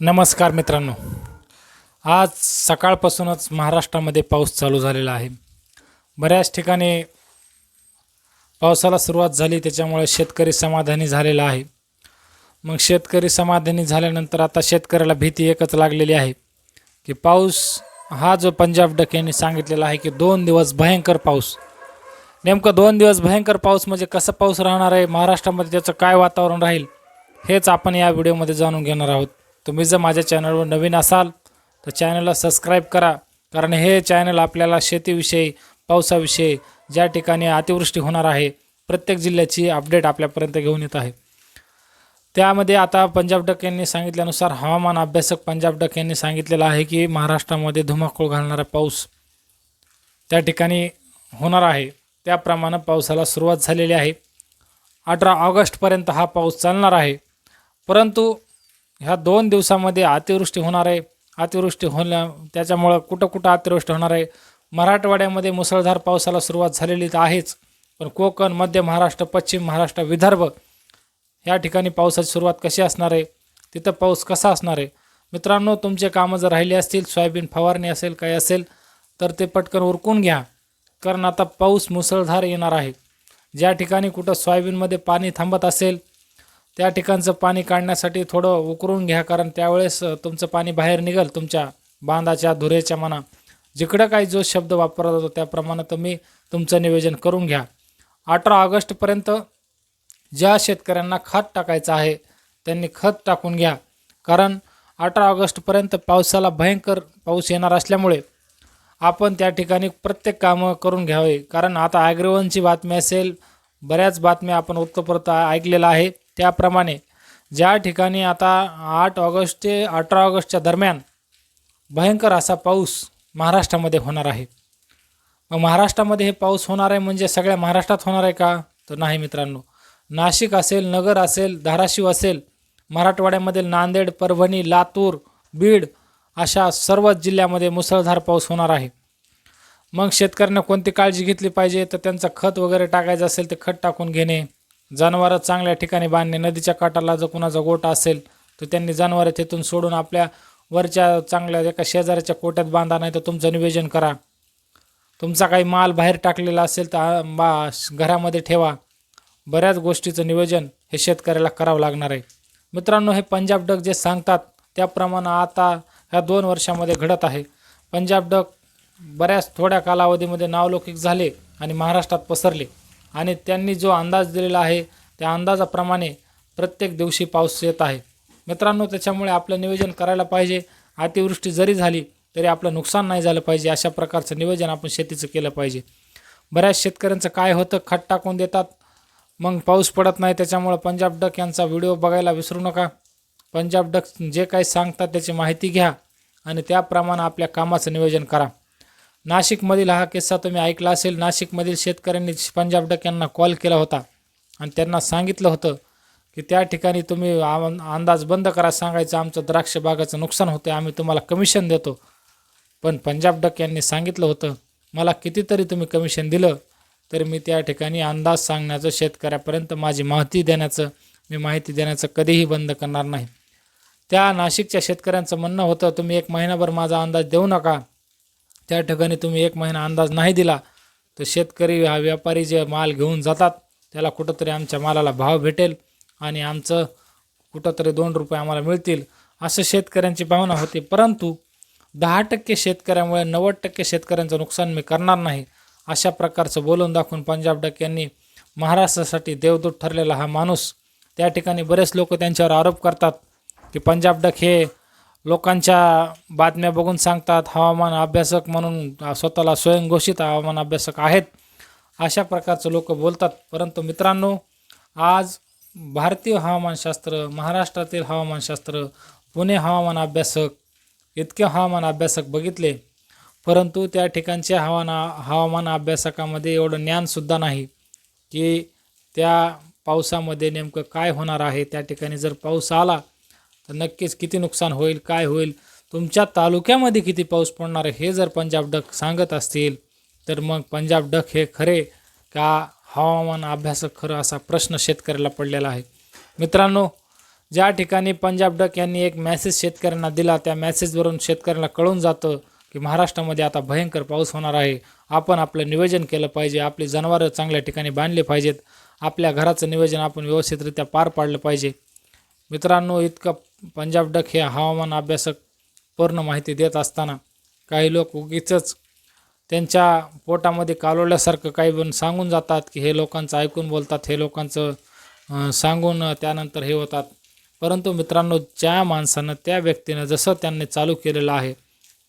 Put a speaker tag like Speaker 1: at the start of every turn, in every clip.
Speaker 1: नमस्कार मित्रांनो. आज सकाळपासूनच महाराष्ट्रामध्ये पाऊस चालू झालेला आहे. बऱ्याच ठिकाणी पावसाला सुरुवात झाली त्याच्यामुळे शेतकरी समाधानी झालेला आहे. मग शेतकरी समाधानी झाल्यानंतर आता शेतकऱ्याला भीती एकच लागलेली आहे की पाऊस हा जो पंजाब डक यांनी सांगितलेला आहे की दोन दिवस भयंकर पाऊस. नेमकं दोन दिवस भयंकर पाऊस म्हणजे कसं पाऊस राहणार आहे महाराष्ट्रामध्ये त्याचं काय वातावरण राहील हेच आपण या व्हिडिओमध्ये जाणून घेणार आहोत. तुम्ही जर माझ्या चॅनलवर नवीन असाल तर चॅनलला सबस्क्राईब करा. कारण हे चॅनल आपल्याला शेतीविषयी पावसाविषयी ज्या ठिकाणी अतिवृष्टी होणार आहे प्रत्येक जिल्ह्याची अपडेट आपल्यापर्यंत घेऊन येत आहे. त्यामध्ये आता पंजाब डक यांनी सांगितल्यानुसार हवामान अभ्यासक पंजाब डक यांनी सांगितलेलं आहे की महाराष्ट्रामध्ये धुमाकूळ घालणारा पाऊस त्या ठिकाणी होणार आहे. त्याप्रमाणे पावसाला सुरुवात झालेली आहे. अठरा ऑगस्टपर्यंत हा पाऊस चालणार आहे. परंतु ह्या दोन दिवसामध्ये अतिवृष्टी होणार आहे. अतिवृष्टी होण्या त्याच्यामुळं कुठं कुठं अतिवृष्टी होणार आहे? मराठवाड्यामध्ये मुसळधार पावसाला सुरुवात झालेली तर आहेच. पण कोकण मध्य महाराष्ट्र पश्चिम महाराष्ट्र विदर्भ या ठिकाणी पावसाची सुरुवात कशी असणार आहे? तिथं पाऊस कसा असणार आहे? मित्रांनो तुमचे कामं जर राहिले असतील सोयाबीन फवारणी असेल काही असेल तर ते पटकन उरकून घ्या. कारण आता पाऊस मुसळधार येणार आहे. ज्या ठिकाणी कुठं सोयाबीनमध्ये पाणी थांबत असेल त्या ठिकाणचं पाणी काढण्यासाठी थोडं उकरून घ्या कारण त्यावेळेस तुमचं पाणी बाहेर निघेल तुमच्या बांधाच्या धुरेच्या मना. जिकडं काही जो शब्द वापरला जातो त्याप्रमाणे तुम्ही तुमचं नियोजन करून घ्या. अठरा ऑगस्टपर्यंत ज्या शेतकऱ्यांना खत टाकायचं आहे त्यांनी खत टाकून घ्या. कारण अठरा ऑगस्टपर्यंत पावसाला भयंकर पाऊस येणार असल्यामुळे आपण त्या ठिकाणी प्रत्येक कामं करून घ्यावे. कारण आता ॲग्रोवनची बातमी असेल बऱ्याच बातम्या आपण वृत्तपत्र ऐकलेलं आहे त्याप्रमाणे ज्या ठिकाणी आता आठ ऑगस्ट ते अठरा ऑगस्टच्या दरम्यान भयंकर असा पाऊस महाराष्ट्रामध्ये होणार आहे. मग महाराष्ट्रामध्ये हे पाऊस होणार आहे म्हणजे सगळ्या महाराष्ट्रात होणार आहे का? तर नाही मित्रांनो. नाशिक असेल नगर असेल धाराशिव असेल मराठवाड्यामधील नांदेड परभणी लातूर बीड अशा सर्वच जिल्ह्यामध्ये मुसळधार पाऊस होणार आहे. मग शेतकऱ्यांना कोणती काळजी घेतली पाहिजे? तर त्यांचं खत वगैरे टाकायचं असेल ते खत टाकून घेणे. जनावरं चांगल्या ठिकाणी बांधणे नदीच्या काठाला जर कुणाचा गोटा असेल तर त्यांनी जनावरं तिथून सोडून आपल्या वरच्या चांगल्या एका शेजाऱ्याच्या कोट्यात बांधा नाही तर तुमचं नियोजन करा. तुमचा काही माल बाहेर टाकलेला असेल तर बा घरामध्ये ठेवा. बऱ्याच गोष्टीचं नियोजन हे शेतकऱ्याला करावं लागणार आहे. मित्रांनो हे पंजाब डक जे सांगतात त्याप्रमाणे आता ह्या दोन वर्षामध्ये घडत आहे. पंजाब डग बऱ्याच थोड्या कालावधीमध्ये नावलौकिक झाले आणि महाराष्ट्रात पसरले. आणि त्यांनी जो अंदाज दिलेला आहे त्या अंदाजाप्रमाणे प्रत्येक दिवशी पाऊस येत आहे. मित्रांनो त्याच्यामुळे आपलं नियोजन करायला पाहिजे. अतिवृष्टी जरी झाली तरी आपलं नुकसान नाही झालं पाहिजे. अशा प्रकारचं नियोजन आपण शेतीचं केलं पाहिजे. बऱ्याच शेतकऱ्यांचं काय होतं खत टाकून देतात. मग पाऊस पडत नाही त्याच्यामुळं पंजाब डक यांचा व्हिडिओ बघायला विसरू नका. पंजाब डक जे काही सांगतात त्याची माहिती घ्या आणि त्याप्रमाणे आपल्या कामाचं नियोजन करा. नाशिकमधील हा किस्सा तुम्ही ऐकला असेल. नाशिकमधील शेतकऱ्यांनी पंजाब डक यांना कॉल केला होता. आणि त्यांना सांगितलं होतं की त्या ठिकाणी तुम्ही अंदाज बंद करा. सांगायचं आमचं द्राक्ष बागाचं नुकसान होतं आम्ही तुम्हाला कमिशन देतो. पण पंजाब डक यांनी सांगितलं होतं मला कितीतरी तुम्ही कमिशन दिलं तर मी त्या ठिकाणी अंदाज सांगण्याचं शेतकऱ्यापर्यंत माझी माहिती देण्याचं मी माहिती देण्याचं कधीही बंद करणार नाही. त्या नाशिकच्या शेतकऱ्यांचं म्हणणं होतं तुम्ही एक महिनाभर माझा अंदाज देऊ नका. त्या ठिकाणी तुम्ही एक महिना अंदाज नाही दिला तर शेतकरी हा व्यापारी जे माल घेऊन जातात त्याला कुठंतरी आमच्या मालाला भाव भेटेल आणि आमचं कुठंतरी दोन रुपये आम्हाला मिळतील असं शेतकऱ्यांची भावना होती. परंतु दहा टक्के शेतकऱ्यामुळे नव्वद टक्के शेतकऱ्यांचं नुकसान मी करणार नाही अशा प्रकारचं बोलून दाखवून पंजाब डक यांनी महाराष्ट्रासाठी देवदूत ठरलेला हा माणूस. त्या ठिकाणी बरेच लोक त्यांच्यावर आरोप करतात की पंजाब डक हे लोकांच्या बातम्या बघून सांगतात हवामान अभ्यासक म्हणून स्वतःला स्वयंघोषित हवामान अभ्यासक आहेत. अशा प्रकारचं लोक बोलतात. परंतु मित्रांनो आज भारतीय हवामानशास्त्र महाराष्ट्रातील हवामानशास्त्र पुणे हवामान अभ्यासक इतके हवामान अभ्यासक बघितले. परंतु त्या ठिकाणच्या हवाना हवामान अभ्यासकामध्ये एवढं ज्ञानसुद्धा नाही की त्या पावसामध्ये नेमकं काय होणार आहे. त्या ठिकाणी जर पाऊस आला तर नक्कीच किती नुकसान होईल काय होईल तुमच्या तालुक्यामध्ये किती पाऊस पडणार आहे हे जर पंजाब डक सांगत असतील तर मग पंजाब डक हे खरे का हवामान अभ्यासक खरं असा प्रश्न शेतकऱ्याला पडलेला आहे. मित्रांनो ज्या ठिकाणी पंजाब डक यांनी एक मॅसेज शेतकऱ्यांना दिला त्या मॅसेजवरून शेतकऱ्यांना कळून जातं की महाराष्ट्रामध्ये आता भयंकर पाऊस होणार आहे. आपण आपलं नियोजन केलं पाहिजे आपली जनावरं चांगल्या ठिकाणी बांधले पाहिजेत आपल्या घराचं नियोजन आपण व्यवस्थितरित्या पार पाडलं पाहिजे. मित्रांनो इतकं पंजाब डक हे हवामान अभ्यासक पूर्ण माहिती देत असताना काही लोक उगीच त्यांच्या पोटामध्ये कालवल्यासारखं काही पण सांगून जातात की हे लोकांचं ऐकून बोलतात हे लोकांचं सांगून त्यानंतर हे होतात. परंतु मित्रांनो ज्या माणसानं त्या व्यक्तीनं जसं त्यांनी चालू केलेलं आहे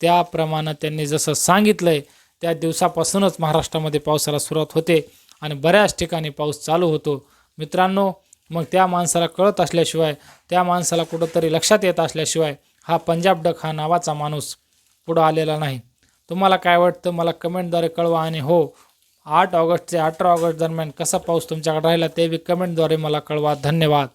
Speaker 1: त्याप्रमाणे त्यांनी जसं सांगितलं आहे त्या दिवसापासूनच महाराष्ट्रामध्ये पावसाला सुरुवात होते आणि बऱ्याच ठिकाणी पाऊस चालू होतो. मित्रांनो मग त्या माणसाला कळत असल्याशिवाय त्या माणसाला कुठंतरी लक्षात येत असल्याशिवाय हा पंजाब डक हा नावाचा माणूस पुढं आलेला नाही. तुम्हाला काय वाटतं? मला कमेंटद्वारे कळवा आणि हो आठ ऑगस्ट ते अठरा ऑगस्ट दरम्यान कसा पाऊस तुमच्याकडे राहिला ते बी कमेंटद्वारे मला कळवा. धन्यवाद.